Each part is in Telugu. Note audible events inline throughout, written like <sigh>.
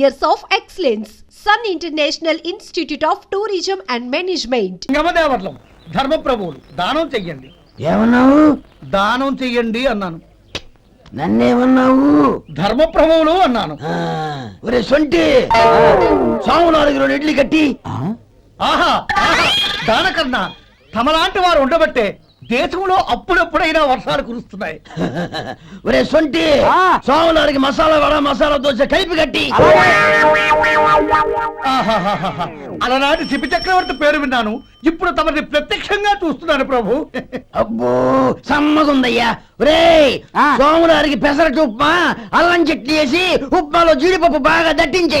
years of excellence. Sun International Institute of Tourism and Management. గమదేవర్లం ధర్మప్రభువులు దానం చెయ్యండి. ఏమన్నావు? దానం చెయ్యండి అన్నాను. నన్నేమన్నావు? ధర్మప్రభువులు అన్నాను. ఒరే సొంటి! సాము నాలుగు రెండు ఇడ్లీ కట్టి. ఆహా ఆహా దానకన్నా తమలాంటి వారు ఉండబట్టే దేశంలో అప్పుడప్పుడైనా వర్షాలు కురుస్తున్నాయి. <laughs> ఒరే సొంటి సాము నాలుగు మసాలా వడ మసాలా దోశ కలిపి కట్టి. అలనాటి శిపి చక్రవర్తి పేరు విన్నాను. ఇప్పుడు తమని ప్రత్యక్షంగా చూస్తున్నాను ప్రభు. అబ్బో సమ్మగుందయ్యా. ఒరే సోములారికి పెసరట్టు ఉప్మా అల్లం చట్నీ వేసి ఉప్మాలో జీడిపప్పు బాగా దట్టించి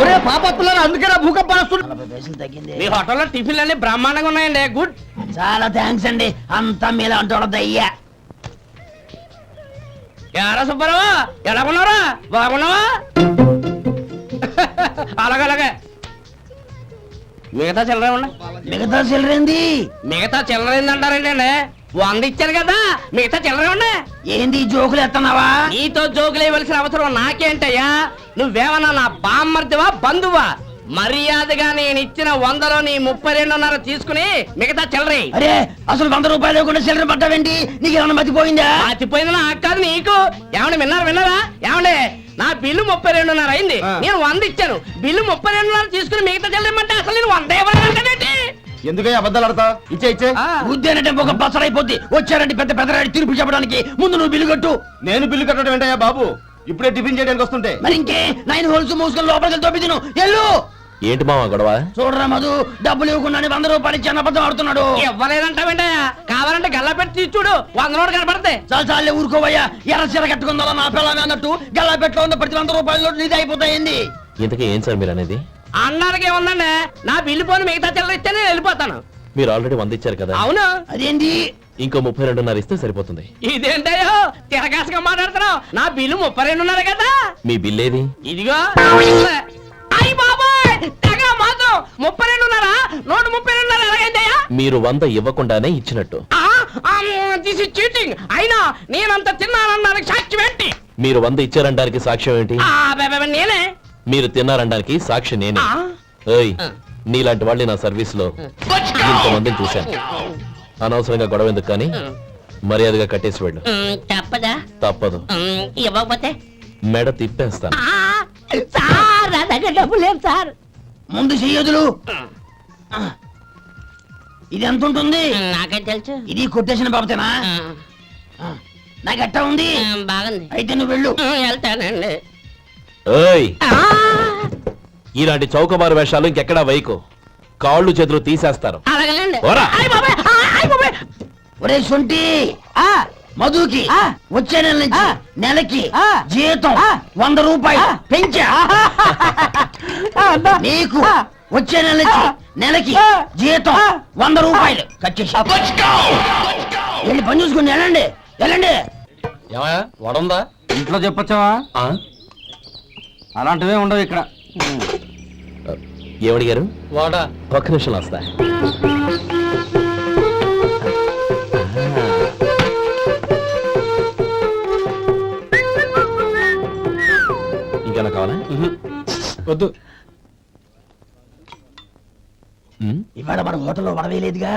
ఒరే పాపత్తులారా అందుకేనా భూకంపం వస్తుంది నలభై పైసలు తగ్గింది. మీ హోటల్లో టిఫిన్లు అన్ని బ్రహ్మాండంగా ఉన్నాయండి గుడ్. చాలా థ్యాంక్స్ అండి. అంతా మీలా అంటాడు అయ్యా ఎరా సుబ్బారావు ఎలా ఉన్నారా బాగున్నావా? అలాగే అలాగే. మిగతా చిల్లర ఉన్నా మిగతా చిల్లరేంది? మిగతా చిల్లర ఏందంటారండి అండి వంద ఇచ్చారు కదా. మిగతా చిల్లర ఉన్నా ఏంది జోకులు ఎత్తన్నావా? నీతో జోకులు ఇవ్వాల్సిన అవసరం నాకేంటయ్యా? నువ్వేమన్నా నా బామ్మర్దివా బంధువా? మర్యాదగా నేను ఇచ్చిన వందలో నీ ముప్పై రెండున్నర తీసుకుని మిగతా చిల్లరి. అరే అసలు వంద రూపాయలు లేకుండా చిల్లర పట్టావేంటి? నీకు ఏమన్నా మతిపోయిందా? పాతిపోయింది నాకు కాదు నీకు. ఏమండి విన్నారా విన్నారా? ఏమండి నా బిల్లు ముప్పై రెండున్నర అయింది. నేను వంద ఇచ్చాను. బిల్లు ముప్పై రెండున్నర తీసుకుని మిగతా చెల్లిమంటే అసలు నేను వంద ఇవ్వలేదంటే ఎందుకయ్యా అబద్ధాలు ఆడతా? ఇచ్చే ఇచ్చే. ఉద్యానంటే ఒక బసరైపోద్ది వచ్చారంటే పెద్ద పెద్దరాడి తీర్పు చెప్పడానికి ముందు నువ్వు బిల్లు కట్టు. నేను బిల్లు కట్టడం ఏంటయ్యా బాబు? ఇప్పుడే టిఫిన్ చేయడానికి వస్తుంటే. మరి ఇంకే నైన్ హోల్స్ మూసుకొని లోపలికి తోపి తిను. ఎల్లు ఏంటి మామ గొడవ? చూడరా మధు డబ్బులు ఇవ్వకుండా వంద రూపాయలు ఇచ్చి అబద్ధం ఆడుతున్నాడు. ఇవ్వలేదంటావేంటయ్యా? కావాలంటే గల్లా పెట్టి చూడు. వంద నోటు కనపడతాయి. చాలు చాలే ఊరుకోవయ్యా. ఎర్ర చీర కట్టుకుందా నా పిల్లమే అన్నట్టు గల్లాపెట్లో ఉన్న ప్రతి వంద రూపాయలు నీది అయిపోతాయింది ఇంతకీ ఏం సార్ మీరు అనేది అన్నానికి ఏముందండి నా బిల్లు పోని మిగతా చిల్లర ఇస్తే నేను వెళ్ళిపోతాను. మీరు ఆల్రెడీ వంద ఇచ్చారు కదా? అవును. అదేంటి? ఇంకో ముప్పై రెండున్నర ఇస్తే సరిపోతుంది. ఇదేంటయ్యో తిరగాసుగా మాట్లాడుతున్నావు. నా బిల్లు ముప్పై రెండున్నర కదా? మీ బిల్ ఏది? ఇదిగో. అయ్యి బాబాయ్! తెగ మాత్రం ముప్పై రెండున్నరా? నూట ముప్పై రెండున్నర ఎలాగైందయ్యా? మీరు వంద ఇవ్వకుండానే ఇచ్చినట్టు. దిస్ ఇస్ చీటింగ్ అయినా నేనంత తిన్నానన్నానికి సాక్షి ఏంటి మీరు వంద ఇచ్చారనడానికి సాక్ష్యం ఏంటి? నేనే. మీరు సాక్షి నేనే. ఏయ్ నీలాంటి వాళ్ళని నా సర్వీస్లో ఇంతమందిని చూశాను. అనవసరంగా గొడవ ఎందుకు కానీ మర్యాదగా కట్టేసి వెళ్ళు. తప్పదు? ఉమ్, ఇవ్వకపోతే? మెడ తిప్పేస్తాను. సార్ నా దగ్గర డబ్బు లేదు సార్. ముందు చెయ్యదులు ఇది ఎంత ఉంటుంది? నాకేం తెలుసు? ఇది కొట్టేసిన బాబతేనా? నాకు ఎట్టా ఉంది? బాగుంది. అయితే నువ్వు వెళ్ళు. వెళ్తానండి. ఏయ్! ఆ, ఇలాంటి చౌకబారు వేషాలు ఇంకెక్కడా వైకు కాళ్ళు చేతులు తీసేస్తారు. అలాగేనండి. ఓరా. అయ్ బాబాయ్, ఆ, బాబాయ్. ఒరే మధుకి వచ్చే నెల నుంచి నెలకి జీతం వంద రూపాయలు. పెంచా. నీకు వచ్చే నెల నుంచి నెలకి జీతం వంద రూపాయలు. కట్ చేసి. వెళ్ళి పని చూసుకుని వెళ్ళండి. వెళ్ళండి. ఏమయ్యా? వడుందా? ఇంట్లో చెప్పొచ్చావా? అలాంటివే ఉండవు ఇక్కడ. ఏమడిగారు వాడా. ఒక్క నిమిషం వస్తా. ఇంకేనా కావాలా? వద్దు. ఉమ్, ఇవాళ మన హోటల్లో వడవేయలేదుగా.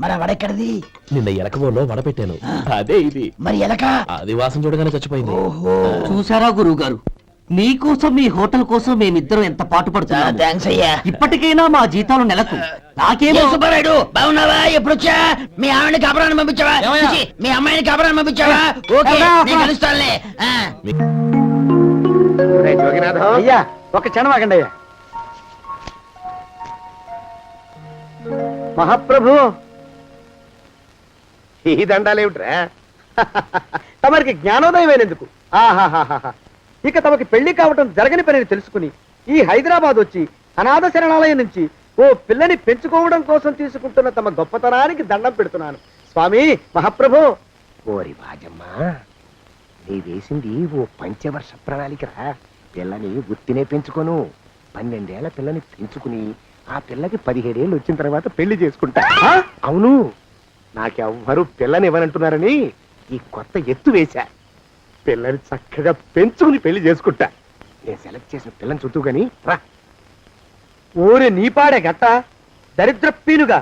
మరి ఆ వడెక్కడిది? నిన్న ఎలకబోలో వడపెట్టాను. అదే ఇది. మరి ఎలక? అది వాసన చూడగానే చచ్చిపోయింది. ఓహో. చూసారా గురువు గారు మీకోసం మీ హోటల్ కోసం మేమిద్దరం ఎంత పాటు అయ్యా. ఇప్పటికైనా మా జీతాలు నెలకు. నాకేమో సుబ్బారాయుడు? బాగున్నావా? ఎప్పుడు వచ్చా? మీ ఆవిడని కాపురాన్ని పంపించావా? మీ అమ్మాయిని కాపురాన్ని పంపించావా? ఓకే కలుస్తానులే. అయ్యా. ఒక క్షణం ఆగండి. అయ్యా మహాప్రభు. ఈ దండాలేమిట్రా? తమరికి జ్ఞానోదయం అయినందుకు. ఆహాహాహా ఇక తమకి పెళ్ళి కావటం జరగని పనిని తెలుసుకుని ఈ హైదరాబాద్ వచ్చి అనాథ శరణాలయం నుంచి ఓ పిల్లని పెంచుకోవడం కోసం తీసుకుంటున్న తమ గొప్పతనానికి దండం పెడుతున్నాను. స్వామి మహాప్రభు. ఓరి బాజమ్మా నీ వేసింది ఓ పంచవర్ష ప్రణాళికరా. పిల్లని గుర్తినే పెంచుకోను. పన్నెండేళ్ళ పిల్లని పెంచుకుని ఆ పిల్లకి పదిహేడేళ్ళు వచ్చిన తర్వాత పెళ్ళి చేసుకుంటా. అవును నాకెవ్వరూ పిల్లని ఇవ్వనంటున్నారని ఈ కొత్త ఎత్తు వేశా. పిల్లని చక్కగా పెంచుకుని పెళ్ళి చేసుకుంటా. నేను సెలెక్ట్ చేసిన పిల్లని చుట్టూ గాని రా. ఓరే నీపాడే గట్ట దరిద్ర పీనుగా.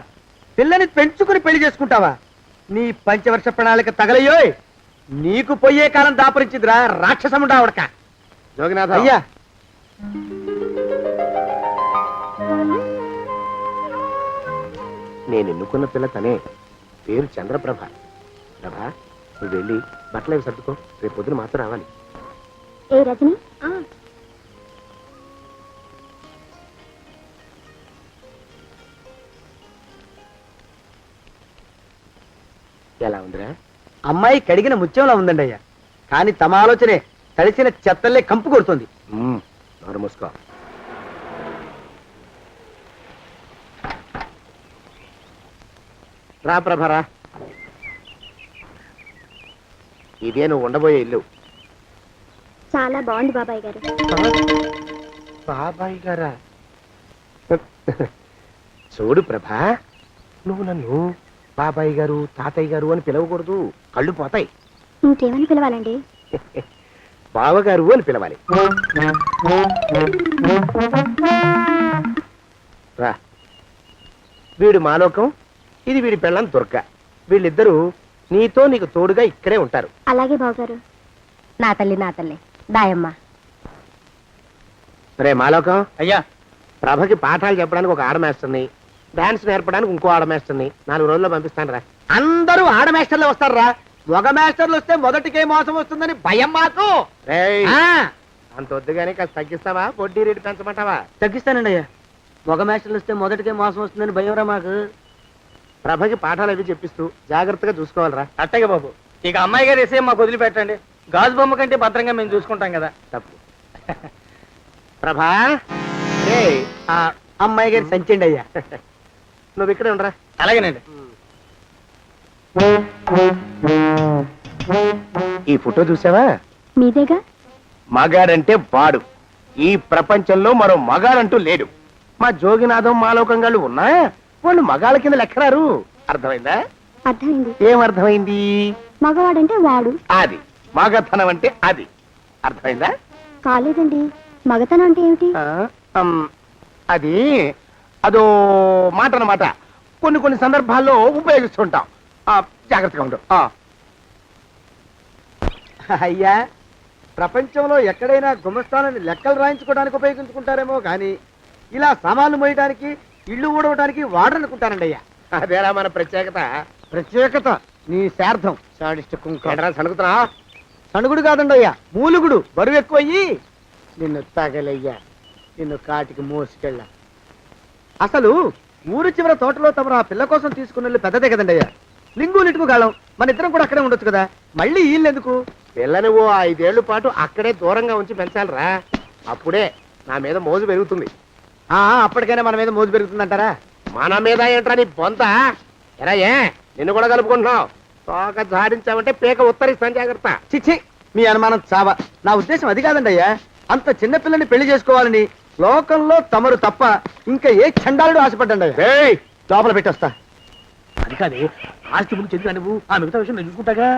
పిల్లని పెంచుకుని పెళ్ళి చేసుకుంటావా? నీ పంచవర్ష ప్రణాళిక తగలయ్యోయ్. నీకు పోయే కాలం దాపరించిందిరా రాక్షసముడా ఉడక జోగినాథ. అయ్యా. నేను ఎన్నుకున్న పిల్ల తనే పేరు చంద్రప్రభ. ప్రభ నువ్వు వెళ్ళి బట్టలు అవి సర్దుకో. రేపు పొద్దున మాత్రం రావాలి. ఏ రజని? ఎలా ఉందిరా? అమ్మాయి కడిగిన ముత్యంలా ఉందండి అయ్యా. కానీ తమ ఆలోచనే తడిసిన చెత్తల్లే కంపు కొడుతుంది. నోరు మూసుకో. రా ప్రభరా. ఇదే నువ్వు ఉండబోయే ఇల్లు. చాలా బాగుంది బాబాయ్ గారు. బాబాయ్ గారా? చూడు ప్రభా నువ్వు నన్ను బాబాయ్ గారు తాతయ్య గారు అని పిలవకూడదు. కళ్ళు పోతాయి. ఇంకేమని పిలవాలండి? బావగారు అని పిలవాలి. రా. వీడు మాలోకం ఇది వీడి పెళ్ళం దుర్గ. వీళ్ళిద్దరూ నీతో నీకు తోడుగా ఇక్కడే ఉంటారు. అలాగే బావగారు. నా తల్లి నా తల్లి. దాయమ్మ. రే మాలోకం. అయ్యా. ప్రభకి పాఠాలు చెప్పడానికి ఒక ఆడమేస్టర్ని డాన్స్ నేర్పడానికి ఇంకో ఆడమేస్టర్ని నాలుగు రోజుల్లో పంపిస్తాను రా. అందరూ ఆడమేస్టర్లు వస్తారా మగ మాస్టర్లు వస్తే మొదటికే మోసం వస్తుందని భయం మాకు. అంత వద్దు కానీ కాస్త తగ్గిస్తావా? వడ్డీ రేటు పెంచమంటావా? తగ్గిస్తానండి అయ్యా. మగ మాస్టర్లు వస్తే మొదటికే మోసం వస్తుందని భయం రా మాకు. ప్రభకి పాఠాలు అవి చెప్పిస్తూ జాగ్రత్తగా చూసుకోవాలిరా. అట్టగే బాబు. ఇక అమ్మాయి గారు వేసే మాకు వదిలిపెట్టండి. గాజు బొమ్మ కంటే భద్రంగా మేము చూసుకుంటాం కదా. తప్పు. ప్రభా. ఆ అమ్మాయి గారి సంచండి అయ్యా. నువ్వు ఇక్కడే ఉండరా? అలాగేనండి. ఈ ఫోటో చూసావా? మీదేగా? మగాడంటే వాడు. ఈ ప్రపంచంలో మరో మగాడంటూ లేడు. మా జోగినాథం మాలోకంగాళ్ళు ఉన్నా? వాళ్ళు మగాళ్ళ కింద లెక్కరారు. అర్థమైందా? అర్థమైంది. ఏం అర్థమైంది మగవాడంటే వాడు. అది. మగతనం అంటే అది. అర్థమైందా? కాలేదండి. మగతనం అంటే ఏమిటి? ఆ, అమ్, అది అదో మాట అన్నమాట కొన్ని కొన్ని సందర్భాల్లో ఉపయోగిస్తుంటాం. ఆ, జాగ్రత్తగా ఉండు. ఆ. అయ్యా ప్రపంచంలో ఎక్కడైనా గుమస్థానాన్ని లెక్కలు రాయించుకోవడానికి ఉపయోగించుకుంటారేమో కానీ ఇలా సామాన్లు మోయడానికి ఇల్లు ఊడవడానికి వాడరనుకుంటానండి అయ్యా. అదేరా మన ప్రత్యేకత. ప్రత్యేకత నీ శార్థం. సాడిస్ట్ కుంక. సణుగుతున్నా సణుగుడు కాదండి అయ్యా మూలుగుడు. బరువు ఎక్కువయ్యి. నిన్ను తగలయ్యా నిన్ను కాటికి మోసుకెళ్ళ. అసలు ఊరు చివర తోటలో తమరు ఆ పిల్ల కోసం తీసుకున్న పెద్దదే కదండి అయ్యా. లింగు లిటుకు గాలం. మన ఇద్దరం కూడా అక్కడే ఉండొచ్చు కదా. మళ్ళీ వీళ్ళు ఎందుకు? పిల్లని ఓ ఐదేళ్ళ పాటు అక్కడే దూరంగా ఉంచి పెంచాలిరా. అప్పుడే నా మీద మోజు పెరుగుతుంది. అప్పటికైనా మన మీద మోజు పెరుగుతుందంటారా? మన మీద ఏంట్రా నీ బొంత? ఎరా ఏ? నిన్ను కూడా కలుపుకుంటున్నావు. తోక జాడించావంటే పేక ఉత్తరిస్తాను జాగ్రత్త. చిచ్చి మీ అనుమానం చావా. నా ఉద్దేశం అది కాదండి అయ్యా. అంత చిన్న పిల్లని పెళ్ళి చేసుకోవాలని లోకంలో తమరు తప్ప ఇంకా ఏ చండాలుడు ఆశపడ్డండి లోపల పెట్టొస్తా. అది కాదే ఆస్తి ముందు చెందుగా నువ్వు ఆ మిగతా విషయం నేను చూసుకుంటాగా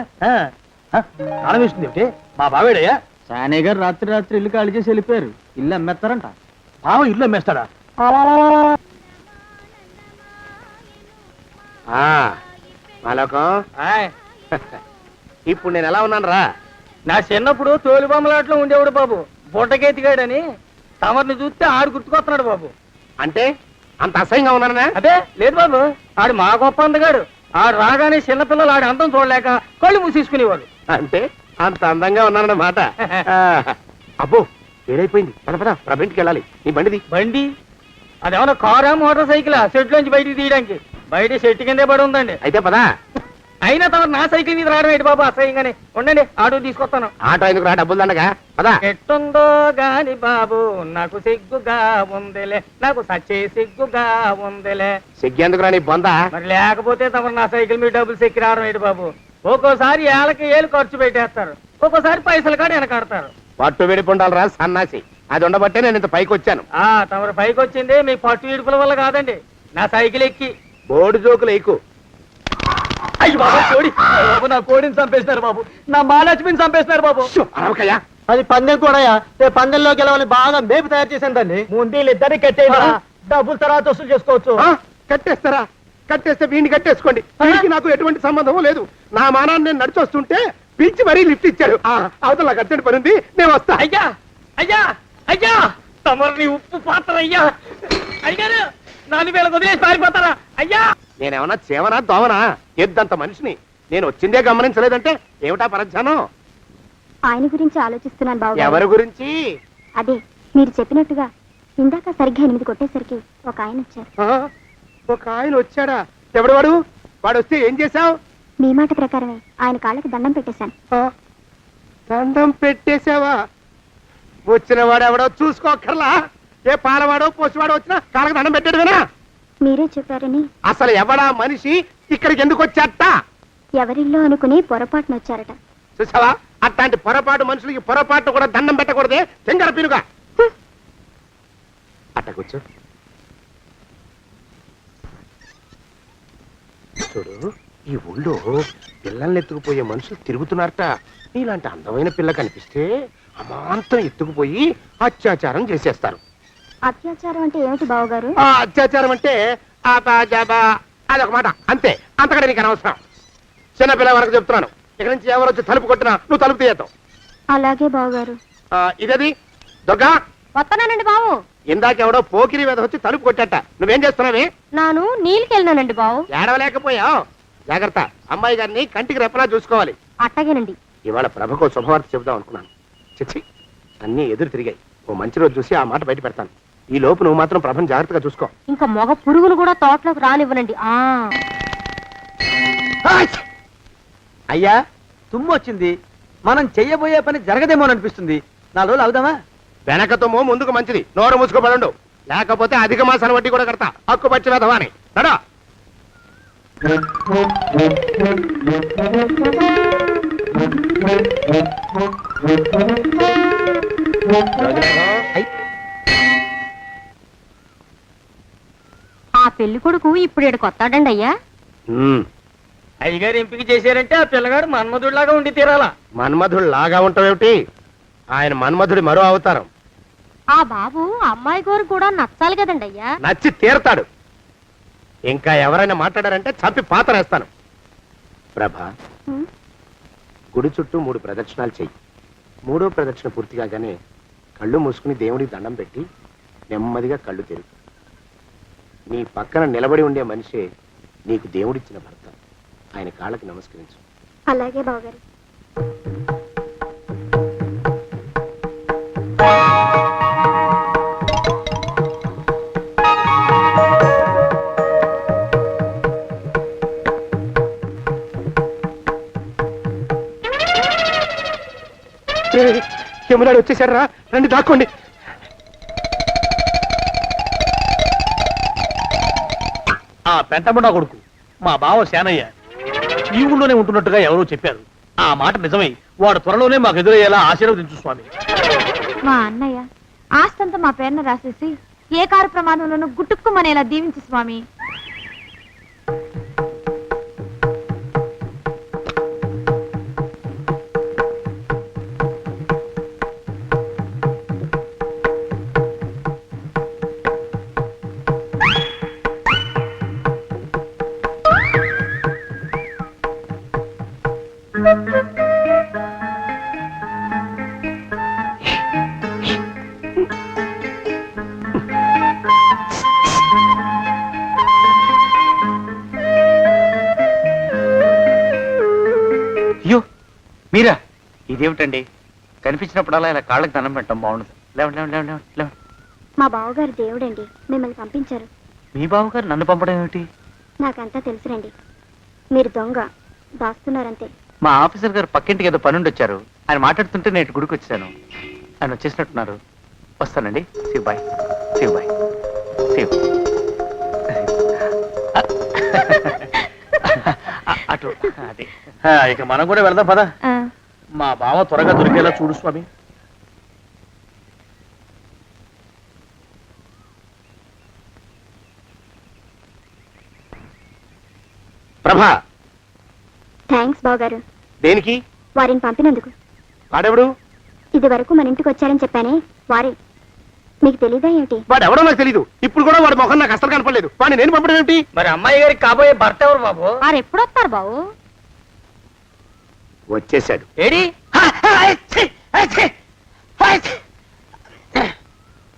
వేస్తుంది ఏమిటి మా బావేడయ్యా. సానే గారు రాత్రి రాత్రి ఇల్లు ఖాళీ చేసి వెళ్ళిపోయారు. ఇల్లు అమ్మేస్తారంట. బావ ఇల్లు అమ్మేస్తాడా మాలోకం ఇప్పుడు నేను ఎలా ఉన్నాను రా? నా చిన్నప్పుడు తోలు బొమ్మలాట్లో ఉండేవాడు బాబు. బుట్టకెత్తిగాడని తమరిని చూస్తే ఆడు గుర్తుకొస్తున్నాడు బాబు. అంటే అంత అసహ్యంగా ఉన్నానా అదే లేదు బాబు. ఆడు మా గొప్ప అందగాడు. ఆడు రాగానే చిన్నపిల్లలు ఆడి అందం చూడలేక కళ్ళు మూసేసుకునేవాడు అంటే అంత అందంగా ఉన్నానన్నమాట. <laughs> అబ్బో ఏడైపోయింది. పద పద ప్రభ ఇంటికి వెళ్ళాలి. నీ బండిది. బండి? అదేమన్నా కారా మోటార్ సైకిల్? సెట్లోంచి బయటికి తీయడానికి. బయట చెట్టు కిందే పడి ఉందండి. అయితే పదా. అయినా తమ నా సైకిల్ మీద రావడం ఏంటి బాబు అసహ్యంగానే? ఉండండి ఆటో తీసుకొస్తాను. ఆటో ఎందుకు రా డబ్బులు దండగా. పదా. ఎట్టుందో గాని బాబు నాకు సిగ్గుగా ఉందిలే. నాకు సచ్చే సిగ్గుగా ఉందిలే. సిగ్గెందుకు రా నీ బొంద? మరి లేకపోతే తమ నా సైకిల్ మీద డబ్బులు సెక్కి రావడం ఏంటి బాబు? ఒక్కోసారి ఏళ్ళకి ఏళ్ళు ఖర్చు పెట్టేస్తారు. ఒక్కోసారి పైసలు కాడ వెనకాడతారు. పట్టు విడిపుండాలి రా సన్నాసి. అది ఉండబట్టే నేను ఇంత పైకి వచ్చాను. ఆ తమరు పైకి వచ్చింది మీ పట్టు ఇడుపుల వల్ల కాదండి. నా సైకిల్ ఎక్కి. బోర్డు జోకులు అయ్యి బాబు కోడి అయ్య బాబు నా కోడిని చంపేసినారు బాబు. నా మహాలక్ష్మిని చంపేసినారు బాబు. అరవకయ్యా అది పందెం కూడా రేపు పందెంలో బాగా మేపు తయారు దాన్ని ముందు ఇద్దరిని కట్టేయరా డబ్బులు తర్వాత వసూలు చేసుకోవచ్చు. ఆ, కట్టేస్తారా? కట్టేస్తే వీడిని కట్టేసుకోండి. వీడికి నాకు ఎటువంటి సంబంధం లేదు. నా మానాన్ని నేను నడిచొస్తుంటే పిలిచి మరీ లిఫ్ట్ ఇచ్చాడు. ఆ, అవతల నాకు అర్జెంట్ పని ఉంది. నేను వస్తా. అయ్యా అయ్యా అయ్యా! తమరిని ఉప్పు పాత్ర అయ్యా! అయ్యారు నాలుగు వేల వదిలేసి పారిపోతారా? అయ్యా! నేనేమన్నా చేవనా దోవనా? ఎద్దంత మనిషిని. నేను వచ్చిందే గమనించలేదంటే ఏమిటా పరధ్యానం? ఆయన గురించి ఆలోచిస్తున్నాను బాబు. ఎవరి గురించి? అదే మీరు చెప్పినట్టుగా ఇందాక సరిగ్గా ఎనిమిది కొట్టేసరికి ఒక ఆయన వచ్చారు. ఒక ఆయన వచ్చాడా? ఎవడు వాడు? వాడు వస్తే ఏం చేశావు? మీ మాట ప్రకారమే ఆయన కాళ్ళకి దండం పెట్టేశాను. దండం పెట్టేశావా? వచ్చిన వాడు ఎవడో చూసుకోకర్లా? ఏ పాలవాడో పోసివాడో వచ్చినా కాళ్ళకి దండం పెట్టాడువేనా మీరే చెప్పారని. అసలు ఎవడా మనిషి? ఇక్కడికి ఎందుకు వచ్చాట ఎవరిల్లో అనుకుని పొరపాటున వచ్చారట. చూసావా? అట్లాంటి పొరపాటు మనుషులకి పొరపాటు కూడా దండం పెట్టకూడదే. తెంగర పినుగా. అట్ట కూర్చో. చూడు. ఈ ఊళ్ళో పిల్లల్ని ఎత్తుకుపోయే మనుషులు తిరుగుతున్నారట. నీలాంటి అందమైన పిల్ల కనిపిస్తే అమాంతం ఎత్తుకుపోయి అత్యాచారం చేసేస్తారు. అత్యాచారం అంటే ఏమిటి బావగారు? ఆ అత్యాచారం అంటే అదొక మాట. అంతే. అంతకంటే నీకు అనవసరం. చిన్నపిల్ల వరకు చెప్తున్నాను. ఇక్కడి నుంచి ఎవరు వచ్చి తలుపు కొట్టినా నువ్వు తలుపు తీయతావు అలాగే బావగారు. ఇదది? దుర్గా వస్తున్నానండి బావు. ఇందాక ఎవడో పోకిరి మీద వచ్చి తలుపు కొట్టట. నువ్వేం చేస్తున్నావే? నాను నీళ్ళకెళ్ళినానండి బావు. ఏడవలేకపోయావు. జాగ్రత్త. అమ్మాయి గారిని కంటికి రెప్పలా చూసుకోవాలి. అట్టగేనండి ఇవాళ ప్రభకు శుభవార్త చెబుదాం అనుకున్నాను. చిచ్చి అన్నీ ఎదురు తిరిగాయి. ఓ మంచి రోజు చూసి ఆ మాట బయట పెడతాను. ఈ లోపు నువ్వు మాత్రం ప్రభను జాగ్రత్తగా చూసుకో. ఇంకా మగ పురుగులు కూడా తోటలోకి రానివ్వనండి. ఆ! అయ్యా తుమ్ము వచ్చింది. మనం చెయ్యబోయే పని జరగదేమోననిపిస్తుంది నాలుగు రోజులు అవుదామా వెనకతోమో ముందుకు మంచిది. నోరు మూసుకోబడండు లేకపోతే అధిక మాసాల వడ్డీ కూడా కడతా. హక్కు పచ్చి వెధవాని. నడా. ఆ పెళ్ళి కొడుకు ఇప్పుడు ఇక్కడ కొత్తాడండి అయ్యా? ఉమ్, అయ్యగారు ఎంపిక చేశారంటే ఆ పిల్లగాడు మన్మధుడిలాగా ఉండి తీరాలా? మన్మధుడు లాగా ఉంటావేమిటి? ఆయన మన్మధుడి మరో అవతారం. ఆ బాబు అమ్మాయి గారు కూడా నచ్చాలి కదండి అయ్యా నచ్చి తీరతాడు. ఇంకా ఎవరైనా మాట్లాడారంటే చంపి పాతరేస్తాను ప్రభ గుడి చుట్టూ మూడు ప్రదక్షిణాలు చెయ్యి. మూడో ప్రదక్షిణ పూర్తి కాగానే కళ్ళు మూసుకుని దేవుడికి దండం పెట్టి నెమ్మదిగా కళ్ళు తెరుగు నీ పక్కన నిలబడి ఉండే మనిషే నీకు దేవుడిచ్చిన భర్త. ఆయన కాళ్ళకి నమస్కరించు. అలాగే బావగారు. యమునాడు వచ్చేసాడు రా రండి దాక్కోండి. ఆ పెంటముడా కొడుకు మా బావ శానయ్య ఈ ఊళ్ళోనే ఉంటున్నట్టుగా ఎవరో చెప్పారు. ఆ మాట నిజమై వాడు త్వరలోనే మాకు ఎదురయ్యేలా ఆశీర్వదించు స్వామి. మా అన్నయ్య ఆస్తంతా మా పేరున రాసేసి ఏ కారు ప్రమాదంలోనూ గుట్టుక్కుమనేలా దీవించు స్వామి. ఇదేమిటండి? కనిపించినప్పుడల్లా ఇలా కాళ్ళకి దండం పెట్టడం బాగుండదు. లేవండి లేవండి లేవండి లేవండి, లేవండి. మా బావగారు దేవుడండి. మిమ్మల్ని పంపించారు. మీ బావగారు నన్ను పంపడం ఏమిటి? నాకంతా తెలుసురండి. మీరు దొంగ దాస్తున్నారంతే. మా ఆఫీసర్ గారు పక్కింటికి ఏదో పనుండి వచ్చారు ఆయన మాట్లాడుతుంటే నేను ఇటు గుడికి వచ్చాను. ఆయన వచ్చేసినట్టున్నారు. వస్తానండి. శివ్ బాయ్ శివ్ బాయ్ శివ్ అటు అదే. ఇక మనం కూడా వెళ్దాం పద. ఆ, మా బావ త్వరగా దొరికేలా చూడు స్వామి. ప్రభా! థ్యాంక్స్ బావగారు. దేనికి? వారిని పంపినందుకు. వాడెవడు? ఇది వరకు మన ఇంటికి వచ్చారని చెప్పానే వారే. మీకు తెలీదా ఏమిటి? వాడు ఎవడో నాకు తెలీదు. ఇప్పుడు కూడా వాడి ముఖం నాకు అసలు కనపడలేదు. వాడిని నేను పంపడం ఏమిటి? మరి అమ్మాయి గారికి కాబోయే భర్త ఎవరు బాబు? వారు ఎప్పుడు వస్తారు బావు? వచ్చేసాడు ఏడి?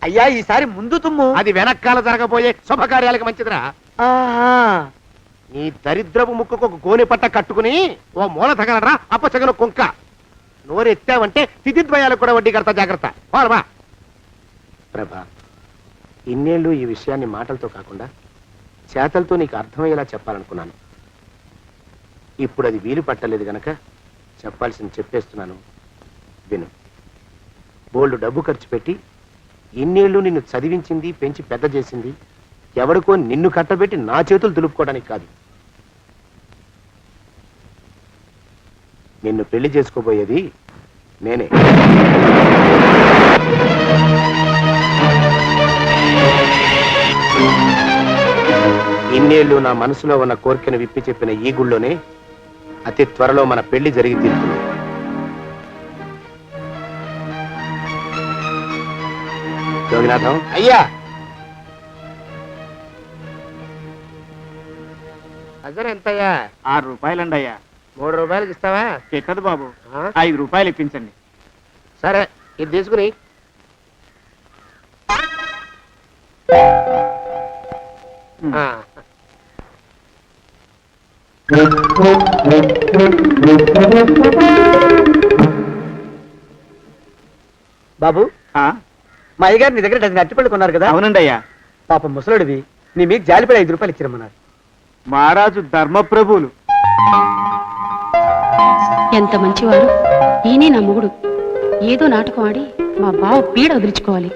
అయ్యా ఈసారి ముందు తుమ్ము. అది వెనకాల జరగబోయే శుభకార్యాలకు మంచిదిరా. నీ దరిద్రపు ముక్కుకు ఒక గోనె పట్ట కట్టుకుని ఓ మూల తగలరా అప్పచగల కుంక. నోరెత్తావంటే స్థితిద్వయాలకు కూడా వడ్డీ కడతా జాగ్రత్త. పోరమా ప్రభా ఇన్నేళ్ళు ఈ విషయాన్ని మాటలతో కాకుండా చేతలతో నీకు అర్థమయ్యేలా చెప్పాలనుకున్నాను. ఇప్పుడు అది వీలు పట్టలేదు గనక చెప్పాల్సింది చెప్పేస్తున్నాను. విను. బోల్డ్ డబ్బు ఖర్చు పెట్టి ఇన్నేళ్ళు నిన్ను చదివించింది పెంచి పెద్ద చేసింది ఎవరికో నిన్ను కట్టబెట్టి నా చేతులు దులుపుకోవడానికి కాదు. నిన్ను పెళ్ళి చేసుకోబోయేది నేనే. ఇన్నేళ్ళు నా మనసులో ఉన్న కోరికను విప్పి చెప్పిన ఈ గుళ్ళోనే అతి త్వరలో మన పెళ్ళి జరిగి తీరుతుంది. యోగినాథం అయ్యా! అజర్ ఎంతయ్యా? ఆరు రూపాయలండి అయ్యా మూడు రూపాయలకి ఇస్తావా? ఎక్కదు బాబు. ఆ? ఐదు రూపాయలు ఇప్పించండి. సరే ఇది తీసుకుని. ఆ. బాబు మా అయ్యగారు నీ దగ్గర డజన్ అట్టిపళ్ళు కొన్నారు కదా? అవునండి అయ్యా. పాప ముసలుడివి నీ మీకు జాలిపడి ఐదు రూపాయలు ఇచ్చిరమ్మన్నారు. మహారాజు ధర్మప్రభువులు ఎంత మంచివాడు. ఈయనే నా మొగుడు. ఏదో నాటకం ఆడి మా బావ పీడ వదిలించుకోవాలి.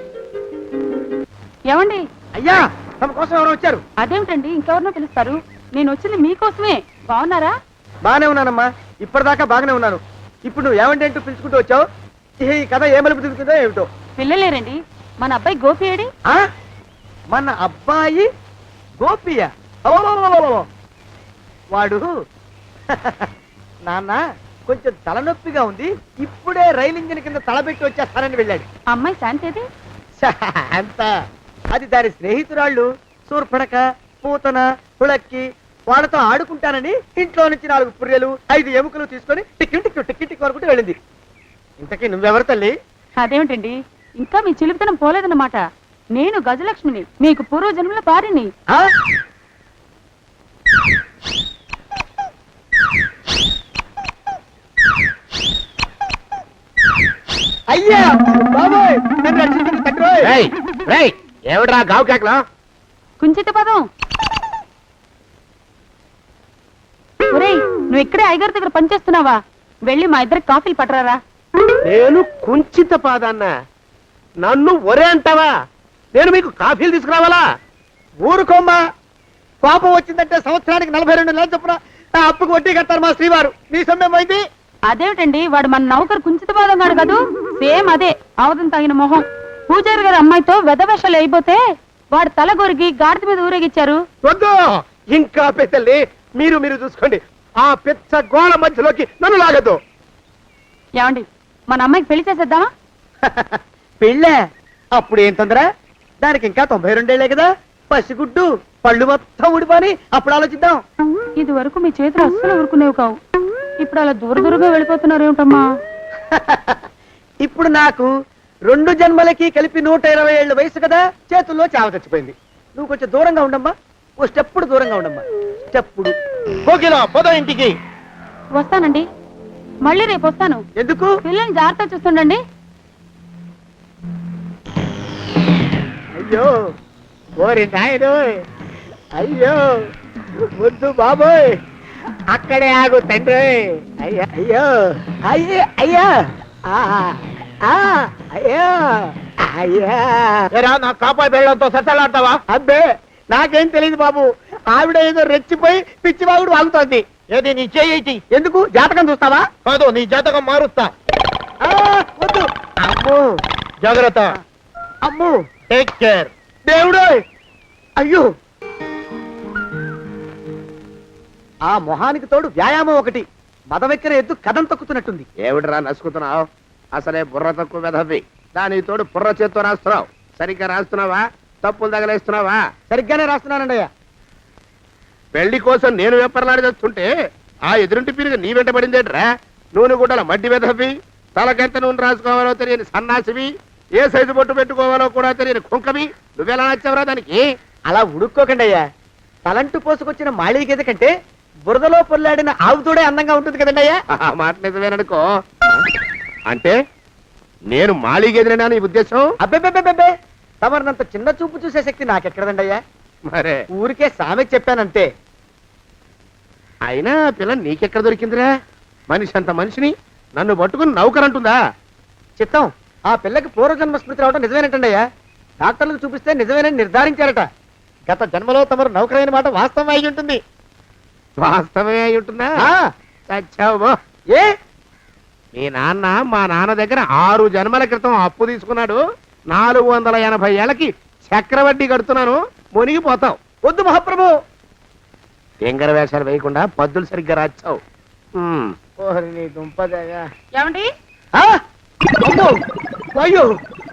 ఏమండి? అయ్యా తమ కోసం ఎవరు వచ్చారు. అదేమిటండి? ఇంకెవరినో పిలుస్తారు? నేను వచ్చింది మీకోసమే. బాగున్నారా? బాగానే ఉన్నానమ్మా. ఇప్పటిదాకా బాగానే ఉన్నాను. ఇప్పుడు నువ్వు ఏమంటే అంటూ పిలుచుకుంటూ వచ్చావు? ఈ కథ ఏ మలుపు తిరుగుతుందో ఏమిటో? పిల్లలేరండి మన అబ్బాయి గోపి ఏడి? ఆ? మన అబ్బాయి గోపియ. వాడు <laughs> నాన్న కొంచెం తలనొప్పిగా ఉంది. ఇప్పుడే రైలు ఇంజిన్ కింద తలబెట్టి వచ్చేస్తానని వెళ్ళాడు. అమ్మాయి శాంతేది <laughs> అంత. అది దాని స్నేహితురాళ్ళు. సూర్పడక పూతన పుళక్కి వాళ్ళతో ఆడుకుంటానని ఇంట్లో నుంచి నాలుగు పుర్రెలు ఐదు ఎముకలు తీసుకొని టిక్కి టిక్కి టిక్కి వెళ్ళింది. ఇంతకీ నువ్వెవరు తల్లి? అదేమిటండి? ఇంకా మీ చిలుపుతనం పోలేదన్నమాట. నేను గజలక్ష్మిని మీకు పూర్వ జన్మల భార్యని. ఆ? అయ్యా! బాబోయ్! నన్ను రక్షించండి తండ్రోయ్. రేయ్, రేయ్, ఏమిట్రా గావు కేకలో కుంచిత పదం. నువ్వు ఇక్కడే ఐగారి దగ్గర పనిచేస్తున్నావా? వెళ్ళి మా ఇద్దరికి కాఫీలు పట్టరారా? నేను కుంచిత పాదాన్న. నన్ను ఒరే అంటావా? నేను మీకు కాఫీలు తీసుకురావాలా? ఊరుకోమ్మా. కోపం వచ్చిందంటే సంవత్సరానికి నలభై రెండు నెలలు చొప్పున ఆ అప్పుకు వడ్డీ కట్టారు మా శ్రీవారు. నీ సొమ్మేం పోయింది అదేమిటండి వాడు మన నౌకరు కుంచిత పాదం గాడు కదూ? సేమ్ అదే అవధం తగిన మొహం. పూజారి గారి అమ్మాయితో వెధవేషాలు అయిపోతే వాడు తల గొరిగి గాడిద మీద ఊరేగిచ్చారు. వద్దు! ఇంకా పెద్దల్ని మీరు మీరు చూసుకోండి. ఆ పెద్ద గోళ మధ్యలోకి నన్ను లాగద్దు ఏమండి మన అమ్మాయికి పెళ్ళి చేసేద్దామా? <laughs> పెళ్ళే? అప్పుడు ఏం తొందర? దానికి ఇంకా తొంభై రెండేళ్ళే కదా. పసిగుడ్డు పళ్ళు మొత్తం ఊడిపోని అప్పుడు ఆలోచిద్దాం. ఇది వరకు మీ చేతులు అస్సలు ఊరుకునేవి కావు. ఇప్పుడు అలా దూర దూరంగా వెళ్ళిపోతున్నారు ఏమిటమ్మా? <laughs> ఇప్పుడు నాకు రెండు జన్మలకి కలిపి నూట ఇరవై ఏళ్ళ వయసు కదా. చేతుల్లో చావ చచ్చిపోయింది. నువ్వు కొంచెం దూరంగా ఉండమ్మా. ఓ స్టెప్పుడు దూరంగా ఉండమ్మా. స్టెప్పుడు కోకిల పద ఇంటికి. వస్తానండి. మళ్ళీ రేపు వస్తాను. ఎందుకు? పిల్లల్ని జాగ్రత్త చూస్తుండండి. అయ్యో ఓరి నాయుడు అయ్యో వద్దు బాబోయ్. అక్కడే ఆగు తండ్రి. అయ్యా అయ్యో అయ్యో అయ్యా. ఆ, ఆ, అయ్యో అయ్యా. ఏరా నా కాపాయి బెళ్ళంతో సత్తలాడతావా అబ్బే నాకేం తెలియదు బాబు. ఆవిడ ఏదో రెచ్చిపోయి పిచ్చి బాగుడు వాగుతోంది. ఏది నీ చేయి ఎందుకు? జాతకం చూస్తావా? కాదు నీ జాతకం మారుస్తా. ఆ, వద్దు. అమ్మో జాగ్రత్త. అమ్మో. టేక్ కేర్ దేవుడు! అయ్యో! ఆ మొహానికి తోడు వ్యాయామం ఒకటి. మదవెక్కిన ఎద్దు కథం తొక్కుతున్నట్టుంది. ఏమిటిరా నసుకుతున్నావు? అసలే బుర్ర తక్కువ వెధవి. దాని తోడు బుర్ర చేత్తో రాస్తున్నావు. సరిగ్గా రాస్తున్నావా? తప్పులు తగలేస్తున్నావా? సరిగ్గానే రాస్తున్నానండి అయ్యా పెళ్ళి కోసం నేను వెప్పర్లాడి తెస్తుంటే ఆ ఎదురింటి పీరుగా నీ వెంట పడిందేట్రా? నూనె గుడ్డల మడ్డి వెధవి తలకెంత నూనె రాసుకోవాలో తెలియని సన్నాసివి ఏ సైజు బొట్టు పెట్టుకోవాలో కూడా తెలియని కుంకమి నువ్వెలా నచ్చావురా దానికి? అలా ఉడుక్కోకండి అయ్యా. తలంటు పోసుకొచ్చిన మాళీ గేదె కంటే బురదలో పొల్లాడిన ఆవు తోడే అందంగా ఉంటుంది కదండి అయ్యా. ఆ మాట నిజమేననుకో. అంటే నేను మాళీగెదిరినా నీ ఉద్దేశం? అబ్బెబ్బెబ్బెబ్బే! తమరినంత చిన్న చూపు చూసే శక్తి నాకెక్కడదండి అయ్యా. మరే. ఊరికే సామె చెప్పానంతే. అయినా పిల్ల నీకెక్కడ దొరికిందిరా? మనిషి అంత మనిషిని నన్ను పట్టుకుని నౌకరంటుందా? చిత్తం ఆ పిల్లకి పూర్వజన్మ స్మృతి రావడం నిజమేనటండి అయ్యా డాక్టర్లకు చూపిస్తే నిజమేనని నిర్ధారించారట. గత జన్మలో తమరు నౌకరైన మాట వాస్తవం అయి ఉంటుంది. వాస్తవమే అయి ఉంటుందా? చచ్చావు. ఏ? మీ నాన్న మా నాన్న దగ్గర ఆరు జన్మల క్రితం అప్పు తీసుకున్నాడు. నాలుగు వందల ఎనభై ఏళ్ళకి చక్రవడ్డీ కడుతున్నాను. మునిగిపోతావు వద్దు మహాప్రభు! ఎంగర వేషాలు వేయకుండా పద్దులు సరిగ్గా రాచావు. నీ దుంపదగా. ఏమండి! అయ్యో!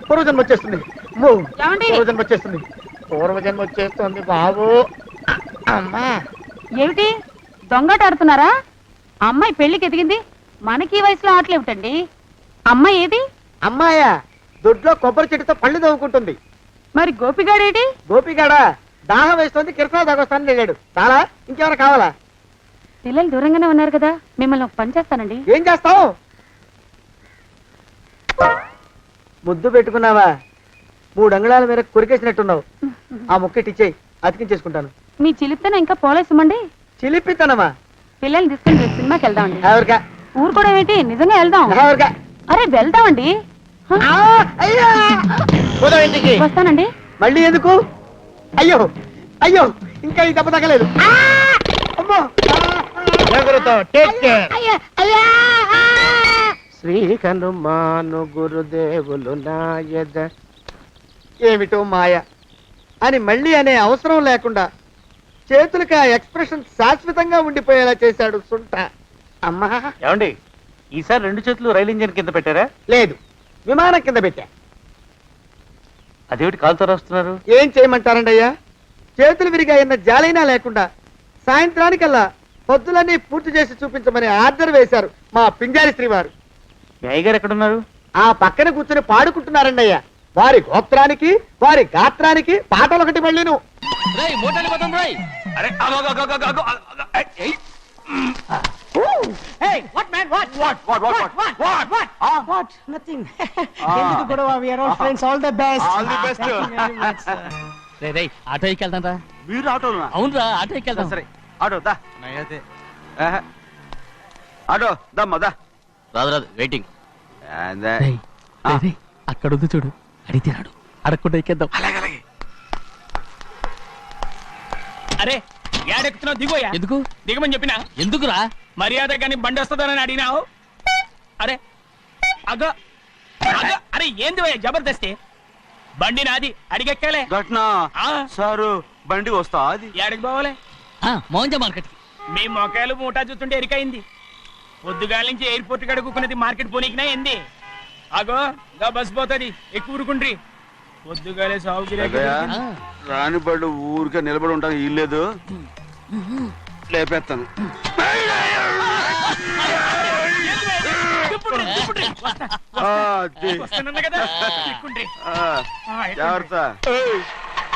పూర్వజన్మ వచ్చేస్తుంది? పూర్వజన్మ వచ్చేస్తుంది. పూర్వజన్మ వచ్చేస్తుంది బాబు. అమ్మా! ఏమిటి? దొంగట ఆడుతున్నారా అమ్మాయి పెళ్ళికి ఎదిగింది. మనకి ఈ వయసులో ఆటలేమిటండి అమ్మాయి ఏది? అమ్మాయా? దొడ్లో కొబ్బరి చెట్టుతో పళ్ళు తవ్వుకుంటుంది. మరి గోపిగాడేటి? గోపిగాడ? దాహం వేస్తుంది కిరసా దాగొస్తాను వెళ్ళాడు. చాలా ఇంకెవరు కావాలా? పిల్లలు దూరంగానే ఉన్నారు కదా మిమ్మల్ని ఒక పని చేస్తానండి. ఏం చేస్తావు? ముద్దు పెట్టుకున్నావా? మూడు అంగుళాల మేర కొరికేసినట్టున్నావు. ఆ ముక్కటిచ్చేయి అతికించేసుకుంటాను. మీ చిలిపితేనే ఇంకా పోలేసమండి. చిలిపితనమా? పిల్లల్ని తీసుకుని రేపు సినిమాకి వెళ్దామండి. ఎవరికా? ఊరు కూడా ఏంటి? నిజంగా వెళ్దాం. ఎవరికా? అరే వెళ్దామండి. హ, ఆ, అయ్యా! పోదాం ఇంటికి. వస్తానండి. మళ్ళీ ఎందుకు? అయ్యో అయ్యో ఇంకా ఈ దెబ్బ తగ్గలేదు. ఆ! అమ్మో! జాగ్రత్త టేక్ కేర్ శ్రీకను మాను గురుదేవులు నాయద. ఏమిటో మాయ. అని మళ్ళీ అనే అవసరం లేకుండా చేతులకి ఆ ఎక్స్ప్రెషన్ శాశ్వతంగా ఉండిపోయేలా చేశాడు సుంట. అమ్మా! ఏమండి ఈసారి రెండు చేతులు రైలు ఇంజిన్ కింద పెట్టారా? లేదు విమానం కింద పెట్టా. అదేమిటి కాలుతో రాస్తున్నారు? ఏం చేయమంటారండి అయ్యా? చేతులు విరిగాయన్న జాలైనా లేకుండా సాయంత్రానికల్లా పొద్దులన్నీ పూర్తి చేసి చూపించమని ఆర్డర్ వేశారు మా పింజారి శ్రీ వారు మీ అయ్యగారు ఎక్కడున్నారు? ఆ పక్కన కూర్చొని పాడుకుంటున్నారండి అయ్యా. వారి గోత్రానికి వారి గాత్రానికి పాటలు ఒకటి మళ్ళీను అరే ఆగు, ఏయ్. <laughs> <laughs> ఆటో ఎక్కెళ్తాంరా మీరు ఆటోనా అవునరా ఆటో ఎక్కెళ్తాం సరే ఆటో దా. ఆహా. ఆటో దమ్మా దా. రాదు రాదు వెయిటింగ్. అక్కడ ఉంది చూడు. అడిగితే రాడు. అడగకుండా ఎక్కేద్దాం. అరే ఏడెక్కుతున్నావు? దిగోయా ఎందుకు? దిగమని చెప్పినా? ఎందుకురా? మర్యాద కానీ బండి వస్తుందని అడిగినావు? అరే అగ అగ అరే ఏంది జబర్దస్తి? బండి నాది అడిగెక్కాలే? ఘట్న ఆ, సారు బండి వస్తా అది ఏడకి పోవాలే? మోహన్ మార్కెట్ మీ మొక్కలు మూటా చూస్తుంటే ఎరికైంది. పొద్దుగాల నుంచి ఎయిర్పోర్ట్ కడుక్కున్నది మార్కెట్ పోనీకినా ఏంది? అగో గా బస్ పోతుంది ఎక్కువ ఊరుకుండ్రి. పొద్దుగాలే సాగు గిరాకీ దొరికింది. రాని బళ్ళు ఊరికే నిలబడి ఉంటాను ఇల్లేదు లేపేస్తాను. జాగ్రత్త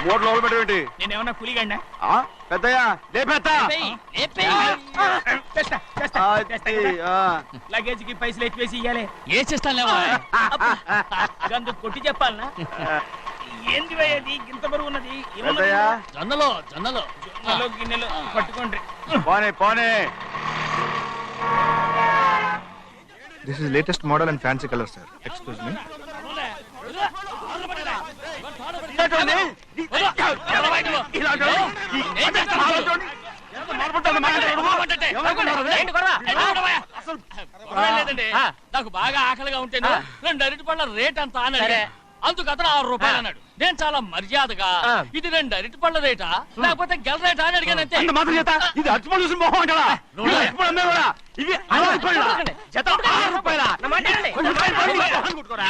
మూడు లోపల పెట్టేటి నేనేమన్నా కూలిగండా పెద్దయ్యా లేపేస్తా. లగేజ్కి పైసలు ఎక్కువేసి ఇయ్యాలి. ఏ చేస్తాను లేవా <laughs> గందు కొట్టి చెప్పాలనా? ఏంది భయ్ అది ఇంత బరువు ఉన్నది. ఏమున్నది? జొన్నలో జొన్నలో. గిన్నెలో. గిన్నెలో పట్టుకోండి. పోనే పోనే. This is latest model and fancy colour sir excuse me నాకు బాగా ఆకలిగా ఉంటేను రెండు అరటి పళ్ళ రేట్ అంత అని అడిగా. అందుకు అతను ఆరు రూపాయలు అన్నాడు. నేను చాలా మర్యాదగా ఇది రెండు అరటి పళ్ళ రేటా? లేకపోతే గెల రేటా అని అడిగాను అంతే. మాత్రం చేత? ఇది చూసి మొహం అమ్మే కూడా ఇవి రూపాయలా? ఆరు రూపాయలా? పడి కొట్టుకోరా?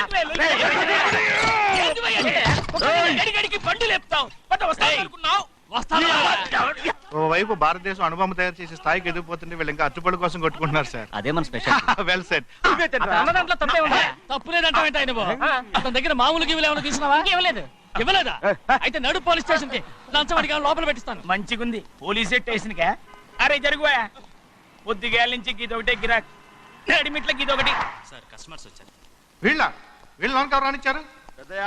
బండి లేపుతావు పట్ట వస్తావు అనుకున్నావు? వస్తాను. ఓవైపు భారతదేశం అనుభవం తయారు చేసే స్థాయికి ఎదిగిపోతుంటే వీళ్ళు ఇంకా అట్టుపడి కోసం కొట్టుకుంటున్నారు సార్. అదే మన స్పెషల్ వెల్ సెట్ తప్పే ఉంది? తప్పులేదంటావేంటి ఆయన బాబు? అతని దగ్గర మామూలు గివ్వులు ఏమైనా తీసుకున్నావా ఇవ్వలేదు. ఇవ్వలేదా? అయితే నడు పోలీస్ స్టేషన్కి లంచం అడిగా లోపల పెట్టిస్తాను. మంచిగుంది. పోలీస్ స్టేషన్ కా అరే జరుగువా పొద్దుగాల నుంచి గీదొకటే గిరాక్. నడిమిట్ల గీదొకటి వీళ్ళ? వీళ్ళు లోన్ కవర్ రానిచ్చారు?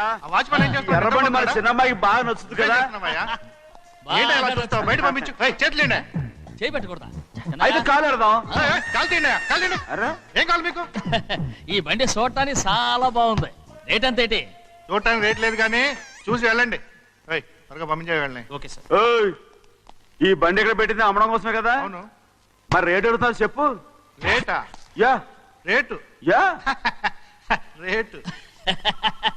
ఆ వాచ్మెన్ ఏం చేస్తున్నాడు? ఎర్రబండి మన? చిన్నమ్మాయికి బాగా నచ్చుతుంది కదా? చేస్తున్నావయ్యా? ఏంటి అలా చూస్తావు బయట పంపించు. ఏయ్, చేయి పెట్టకూడదా అయితే కాలు ఎడదాం ఏయ్, ఏయ్, కాలు తీయండి కాలు తీయండి. అరే. ఏం కావాలి మీకు? <laughs> ఈ బండి చూడటానికి చాలా బాగుంది. రేట్ ఎంత ఏంటి? చూడటానికి రేట్ లేదు కానీ చూసి వెళ్ళండి. ఏయ్, త్వరగా పంపించే వెళ్ళండి. Okay sir. ఓయ్, ఈ బండి ఇక్కడ పెట్టింది? అమ్మడం కోసమే కదా? అవును. మరి రేట్ అడుగుతాను చెప్పు. రేటా యా. Rate yeah. <laughs> రేటు <laughs>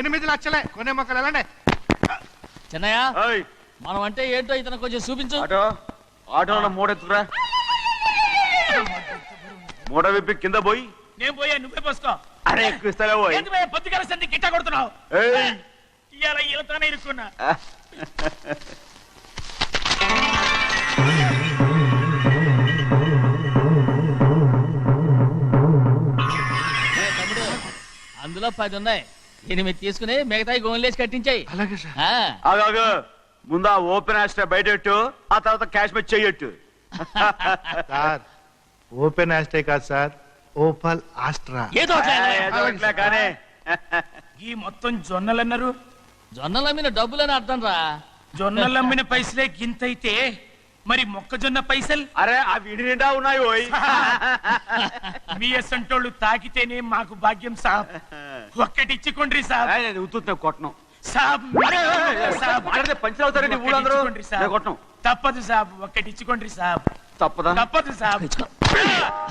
ఎనిమిది లక్షలే. కొనే మొక్కలు ఎలానే చిన్నయ్య ఓయ్, మనం అంటే ఏంటో ఇతను కొంచెం చూపించు. ఆటో ఆటోలో మూడెత్తుకురా. మూడ విప్పి కింద పోయి. నేను పోయా నువ్వే పోసుకో. అరే ఎక్కువ ఇస్తాలే పోయి. పొద్దుగాల సంధి గిట్ట కొడుతున్నావు. ఇవాళ ఇరుక్కున్నా. <laughs> అందులో పది ఉన్నాయి. ఎనిమిది తీసుకుని మిగతాయి గోన్లేసి కట్టించాయి. అలాగే సార్. ఆగాగు ముందు ఆ ఓపెన్ ఆస్ట్రా బయటెట్టు ఆ తర్వాత క్యాష్ మీద చెయ్యట్టు. <laughs> సార్ ఓపెన్ ఆస్టే కాదు సార్ ఓపల్ ఆస్ట్రా. ఏదో ఒకటి కానీ. ఈ మొత్తం జొన్నలు అన్నారు జొన్నల మీద డబ్బులని అర్థం రా. జొన్నలు అమ్మిన పైసలే గింతైతే మరి మొక్కజొన్న పైసలు? అరే ఆ విడి నిండా ఉన్నాయి ఓయ్. <laughs> మీ అసంటోళ్ళు తాకితేనే మాకు భాగ్యం సాబ్. <laughs> ఒక్కటిచ్చుకోండి సాబ్. ఉత్తున్నా కొట్టను. సాబ్. సాబ్. పంచర్ అవుతారండి ఊళ్ళందరూ. నేను కొట్టను. తప్పదు సాబ్. ఒక్కటిచ్చుకోండి సాబ్. తప్పదా? తప్పదు సాబ్.